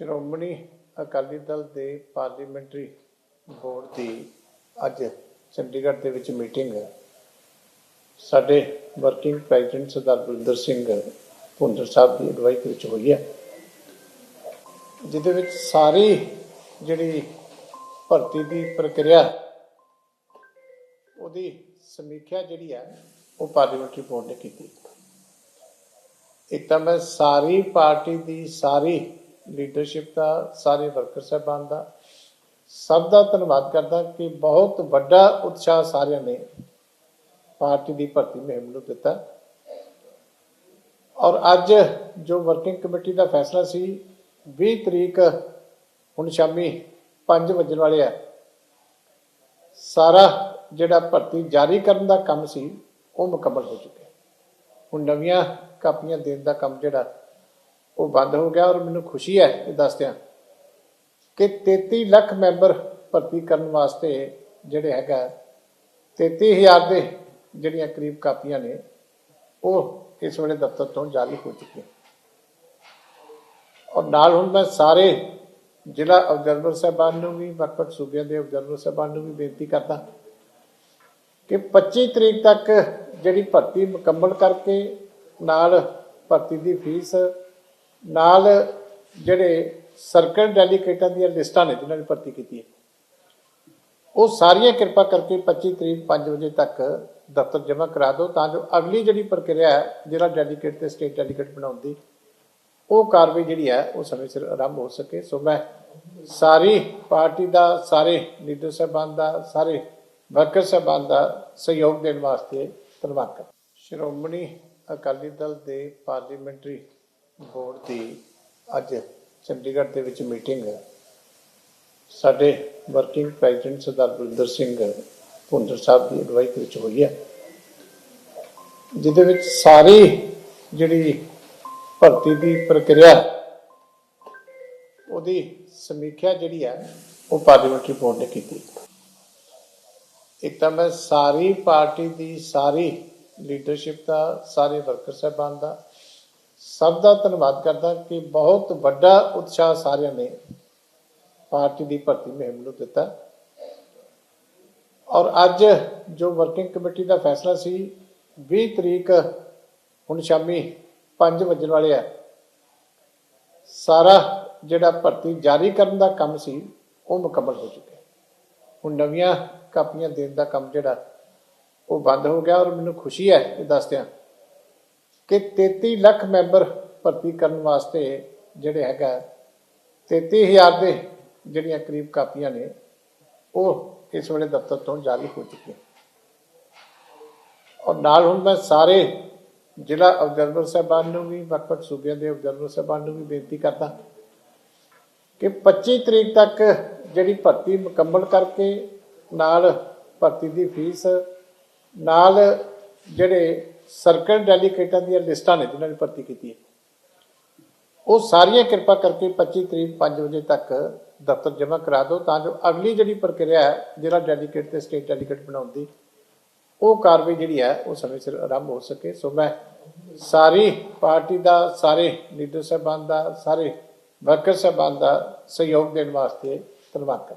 ਸ਼੍ਰੋਮਣੀ ਅਕਾਲੀ ਦਲ ਦੇ parliamentary board ਦੀ ਅੱਜ ਚੰਡੀਗੜ੍ਹ ਦੇ ਵਿੱਚ ਮੀਟਿੰਗ ਸਾਡੇ ਵਰਕਿੰਗ ਪ੍ਰੈਜ਼ੀਡੈਂਟ ਸਰਦਾਰ ਬਲਵਿੰਦਰ ਸਿੰਘ ਭੁੰਦਰ ਸਾਹਿਬ ਦੀ ਅਗਵਾਈ ਵਿੱਚ ਹੋਈ ਹੈ, ਜਿਹਦੇ ਵਿੱਚ ਸਾਰੀ ਜਿਹੜੀ ਭਰਤੀ ਦੀ ਪ੍ਰਕਿਰਿਆ, ਉਹਦੀ ਸਮੀਖਿਆ ਜਿਹੜੀ ਹੈ, ਉਹ ਪਾਰਲੀਮੈਂਟਰੀ ਬੋਰਡ ਨੇ ਕੀਤੀ। ਇੱਕ ਤਾਂ ਮੈਂ ਸਾਰੀ ਪਾਰਟੀ ਦੀ ਸਾਰੀ ਲੀਡਰਸ਼ਿਪ ਦਾ, ਸਾਰੇ ਵਰਕਰ ਸਾਹਿਬਾਨ ਦਾ। ਸਭ ਦਾ ਧੰਨਵਾਦ ਕਰਦਾ ਕਿ ਬਹੁਤ ਵੱਡਾ ਉਤਸ਼ਾਹ ਸਾਰਿਆਂ ਨੇ ਪਾਰਟੀ ਦੀ ਭਰਤੀ ਮੁਹਿੰਮ ਨੂੰ ਦਿੱਤਾ। ਔਰ ਅੱਜ ਜੋ ਵਰਕਿੰਗ ਕਮੇਟੀ ਦਾ ਫੈਸਲਾ ਸੀ 20 ਤਰੀਕ ਹੁਣ ਸ਼ਾਮੀ 5 ਵਜਣ ਵਾਲੇ ਆ। ਸਾਰਾ ਜਿਹੜਾ ਭਰਤੀ ਜਾਰੀ ਕਰਨ ਦਾ ਕੰਮ ਸੀ, ਉਹ ਮੁਕੰਮਲ ਹੋ ਚੁੱਕਿਆ। ਹੁਣ ਨਵੀਆਂ ਕਾਪੀਆਂ ਦੇਣ ਦਾ ਕੰਮ ਜਿਹੜਾ ਉਹ ਬੰਦ ਹੋ ਗਿਆ ਔਰ ਮੈਨੂੰ ਖੁਸ਼ੀ ਹੈ ਇਹ ਦੱਸਦਿਆਂ ਕਿ 33 ਲੱਖ ਮੈਂਬਰ ਭਰਤੀ ਕਰਨ ਵਾਸਤੇ ਜਿਹੜੇ ਹੈਗਾ 33000 ਦੇ ਜਿਹੜੀਆਂ ਕਰੀਬ ਕਾਪੀਆਂ ਨੇ, ਉਹ ਇਸ ਵੇਲੇ ਦਫ਼ਤਰ ਤੋਂ ਜਾਰੀ ਹੋ ਚੁੱਕੀਆਂ। ਔਰ ਨਾਲ ਹੁਣ ਮੈਂ ਸਾਰੇ ਜ਼ਿਲ੍ਹਾ ਅਬਜ਼ਰਵਰ ਸਾਹਿਬਾਨ ਨੂੰ ਵੀ, ਵੱਖ-ਵੱਖ ਸੂਬਿਆਂ ਦੇ ਅਬਜ਼ਰਵਰ ਸਾਹਿਬਾਨ ਨੂੰ ਵੀ ਬੇਨਤੀ ਕਰਦਾ ਕਿ 25 ਤਰੀਕ ਤੱਕ ਜਿਹੜੀ ਭਰਤੀ ਮੁਕੰਮਲ ਕਰਕੇ ਨਾਲ ਭਰਤੀ ਦੀ ਫੀਸ ਨਾਲ ਜਿਹੜੇ ਸਰਕਲ ਡੈਲੀਗੇਟਾਂ ਦੀਆਂ ਲਿਸਟਾਂ ਨੇ ਜਿਨ੍ਹਾਂ ਨੇ ਭਰਤੀ ਕੀਤੀ ਹੈ, ਉਹ ਸਾਰੀਆਂ ਕਿਰਪਾ ਕਰਕੇ 25 ਤਰੀਕ 5 ਵਜੇ ਤੱਕ ਦਫ਼ਤਰ ਜਮ੍ਹਾਂ ਕਰਾ ਦਿਓ ਤਾਂ ਜੋ ਅਗਲੀ ਜਿਹੜੀ ਪ੍ਰਕਿਰਿਆ ਹੈ, ਜਿਹੜਾ ਡੈਲੀਗੇਟ ਤੇ ਸਟੇਟ ਡੈਲੀਗੇਟ ਬਣਾਉਣ ਦੀ, ਉਹ ਕਾਰਵਾਈ ਜਿਹੜੀ ਹੈ, ਉਹ ਸਮੇਂ ਸਿਰ ਆਰੰਭ ਹੋ ਸਕੇ। ਸੋ ਮੈਂ ਸਾਰੀ ਪਾਰਟੀ ਦਾ, ਸਾਰੇ ਲੀਡਰ ਸਾਹਿਬਾਨ ਦਾ, ਸਾਰੇ ਵਰਕਰ ਸਾਹਿਬਾਨ ਦਾ ਸਹਿਯੋਗ ਦੇਣ ਵਾਸਤੇ ਧੰਨਵਾਦ ਕਰਦਾ ਸ਼੍ਰੋਮਣੀ ਅਕਾਲੀ ਦਲ ਦੇ ਪਾਰਲੀਮੈਂਟਰੀ ਬੋਰਡ ਦੀ ਅੱਜ ਚੰਡੀਗੜ੍ਹ ਦੇ ਵਿੱਚ ਮੀਟਿੰਗ ਸਾਡੇ ਵਰਕਿੰਗ ਪ੍ਰੈਜ਼ੀਡੈਂਟ ਸਰਦਾਰ ਬਲਵਿੰਦਰ ਸਿੰਘ ਭੁੰਦਰ ਸਾਹਿਬ ਦੀ ਅਗਵਾਈ ਵਿੱਚ ਹੋਈ ਹੈ। ਜਿਹਦੇ ਵਿੱਚ ਸਾਰੀ ਜਿਹੜੀ ਭਰਤੀ ਦੀ ਪ੍ਰਕਿਰਿਆ, ਉਹਦੀ ਸਮੀਖਿਆ ਜਿਹੜੀ ਹੈ, ਉਹ ਪਾਰਲੀਮੈਂਟਰੀ ਬੋਰਡ ਨੇ ਕੀਤੀ। ਇੱਕ ਤਾਂ ਮੈਂ ਸਾਰੀ ਪਾਰਟੀ ਦੀ ਸਾਰੀ ਲੀਡਰਸ਼ਿਪ ਦਾ, ਸਾਰੇ ਵਰਕਰ ਸਾਹਿਬਾਨ ਦਾ ਸਭ ਦਾ ਧੰਨਵਾਦ ਕਰਦਾ ਕਿ ਬਹੁਤ ਵੱਡਾ ਉਤਸ਼ਾਹ ਸਾਰਿਆਂ ਨੇ ਪਾਰਟੀ ਦੀ ਭਰਤੀ ਮੁਹਿੰਮ ਨੂੰ ਦਿੱਤਾ। ਔਰ ਅੱਜ ਜੋ ਵਰਕਿੰਗ ਕਮੇਟੀ ਦਾ ਫੈਸਲਾ ਸੀ 20 ਤਰੀਕ ਹੁਣ ਸ਼ਾਮੀ 5 ਵਜਣ ਵਾਲੇ ਆ। ਸਾਰਾ ਜਿਹੜਾ ਭਰਤੀ ਜਾਰੀ ਕਰਨ ਦਾ ਕੰਮ ਸੀ, ਉਹ ਮੁਕੰਮਲ ਹੋ ਚੁੱਕਿਆ। ਹੁਣ ਨਵੀਆਂ ਕਾਪੀਆਂ ਦੇਣ ਦਾ ਕੰਮ ਜਿਹੜਾ, ਉਹ ਬੰਦ ਹੋ ਗਿਆ ਔਰ ਮੈਨੂੰ ਖੁਸ਼ੀ ਹੈ ਇਹ ਦੱਸਦਿਆਂ ਕਿ 33 ਲੱਖ ਮੈਂਬਰ ਭਰਤੀ ਕਰਨ ਵਾਸਤੇ ਜਿਹੜੇ ਹੈਗਾ 33000 ਦੇ ਜਿਹੜੀਆਂ ਕਰੀਬ ਕਾਪੀਆਂ ਨੇ, ਉਹ ਇਸ ਵੇਲੇ ਦਫ਼ਤਰ ਤੋਂ ਜਾਰੀ ਹੋ ਚੁੱਕੀਆਂ। ਔਰ ਨਾਲ ਹੁਣ ਮੈਂ ਸਾਰੇ ਜ਼ਿਲ੍ਹਾ ਅਬਜ਼ਰਵਰ ਸਾਹਿਬਾਨ ਨੂੰ ਵੀ, ਵੱਖ-ਵੱਖ ਸੂਬਿਆਂ ਦੇ ਅਬਜ਼ਰਵਰ ਸਾਹਿਬਾਨ ਨੂੰ ਵੀ ਬੇਨਤੀ ਕਰਦਾ ਕਿ 25 ਤਰੀਕ ਤੱਕ ਜਿਹੜੀ ਭਰਤੀ ਮੁਕੰਮਲ ਕਰਕੇ ਨਾਲ ਭਰਤੀ ਦੀ ਫੀਸ, ਨਾਲ ਜਿਹੜੇ ਸਰਕਲ ਡੈਲੀਗੇਟਾਂ ਦੀਆਂ ਲਿਸਟਾਂ ਨੇ ਜਿਨ੍ਹਾਂ ਨੇ ਭਰਤੀ ਕੀਤੀ ਹੈ। ਉਹ ਸਾਰੀਆਂ ਕਿਰਪਾ ਕਰਕੇ 25 ਤਰੀਕ 5 ਵਜੇ ਤੱਕ ਦਫ਼ਤਰ ਜਮ੍ਹਾਂ ਕਰਾ ਦਿਓ ਤਾਂ ਜੋ ਅਗਲੀ ਜਿਹੜੀ ਪ੍ਰਕਿਰਿਆ ਹੈ, ਜਿਹੜਾ ਡੈਲੀਗੇਟ ਤੇ ਸਟੇਟ ਡੈਲੀਗੇਟ ਬਣਾਉਣ ਦੀ, ਉਹ ਕਾਰਵਾਈ ਜਿਹੜੀ ਹੈ, ਉਹ ਸਮੇਂ ਸਿਰ ਆਰੰਭ ਹੋ ਸਕੇ। ਸੋ ਮੈਂ ਸਾਰੀ ਪਾਰਟੀ ਦਾ, ਸਾਰੇ ਲੀਡਰ ਸਾਹਿਬਾਨ ਦਾ, ਸਾਰੇ ਵਰਕਰ ਸਾਹਿਬਾਨ ਦਾ ਸਹਿਯੋਗ ਦੇਣ ਵਾਸਤੇ ਧੰਨਵਾਦ ਕਰਦਾ